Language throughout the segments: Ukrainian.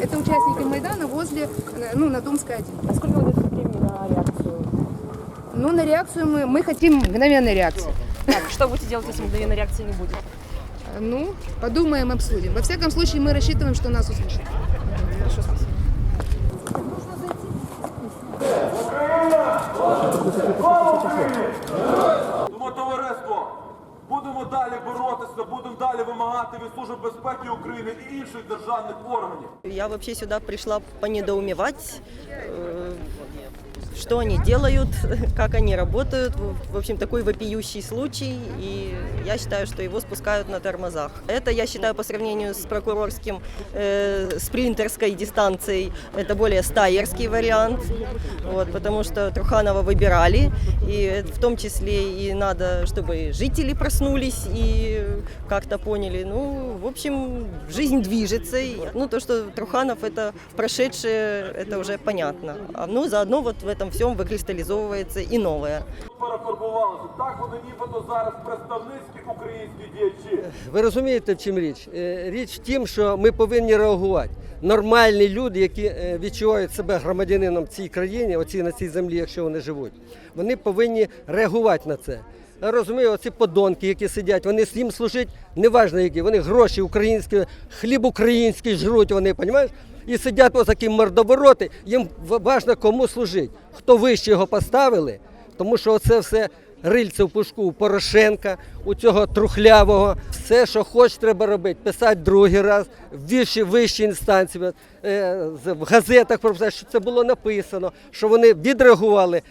Это участники Майдана возле, э, ну, на Думской 1. А сколько у дадите времени на реакцию? Ну, на реакцию мы, мы хотим мгновенной реакции. Так, что будете делать, если мгновенной реакции не будет? Э, ну, подумаем, обсудим. Во всяком случае, мы рассчитываем, что нас услышат. Хорошо, спасибо. Можно зайти? Далі боротися, будемо далі вимагати від Служби безпеки України і інших державних органів. Я вообще сюди прийшла понедоумевать, э, что они делают, как они работают. В общем, такой вопиющий случай, и я считаю, что его спускают на тормозах. Это, я считаю, по сравнению с прокурорским э, спринтерской дистанцией, это более стайерский вариант, вот, потому что Труханова выбирали, и в том числе и надо, чтобы жители проснулись и как-то поняли. Ну, в общем, жизнь движется. Ну, то, что Труханов это прошедшее, это уже понятно. А, ну, заодно вот в этом всем выкристаллизовывается и новое. Перефарбувалися. Так вони нібито зараз представницькі українські діячі. Ви розумієте, в чим річ? Е, Річ в тім, що ми повинні реагувати. Нормальні люди, які е, відчувають себе громадянином в цій країні, оці на цій землі, якщо вони живуть, вони повинні реагувати на це. Розумію, оці подонки, які сидять, вони їм служать, неважно які, вони гроші українські, хліб український жруть, вони, розумієш? І сидять ось такі мордовороти, їм важливо кому служить. Хто вище його поставили, тому що оце все рильце в пушку у Порошенка, у цього трухлявого. Все, що хоч, треба робити. Писати другий раз в вищі, інстанції, е, в газетах прописати, що це було написано, що вони відреагували.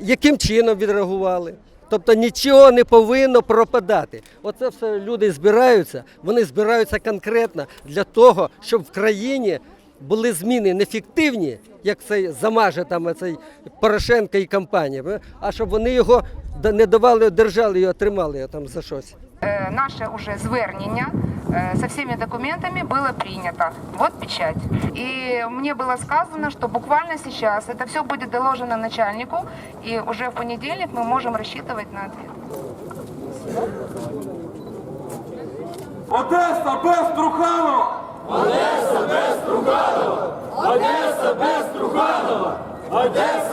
Яким чином відреагували? Тобто нічого не повинно пропадати. Оце все люди збираються. Вони збираються конкретно для того, щоб в країні були зміни не фіктивні, як цей замаже там цей Порошенко і компанія, а щоб вони його не давали, держали його, тримали його там за щось. Э, Наше уже звернення э, со всеми документами было принято. Вот печать. И мне было сказано, что буквально сейчас это все будет доложено начальнику, и уже в понедельник мы можем рассчитывать на ответ. Одеса без Труханова! Одеса без Труханова! Одеса без Труханова! Одеса без Труханова!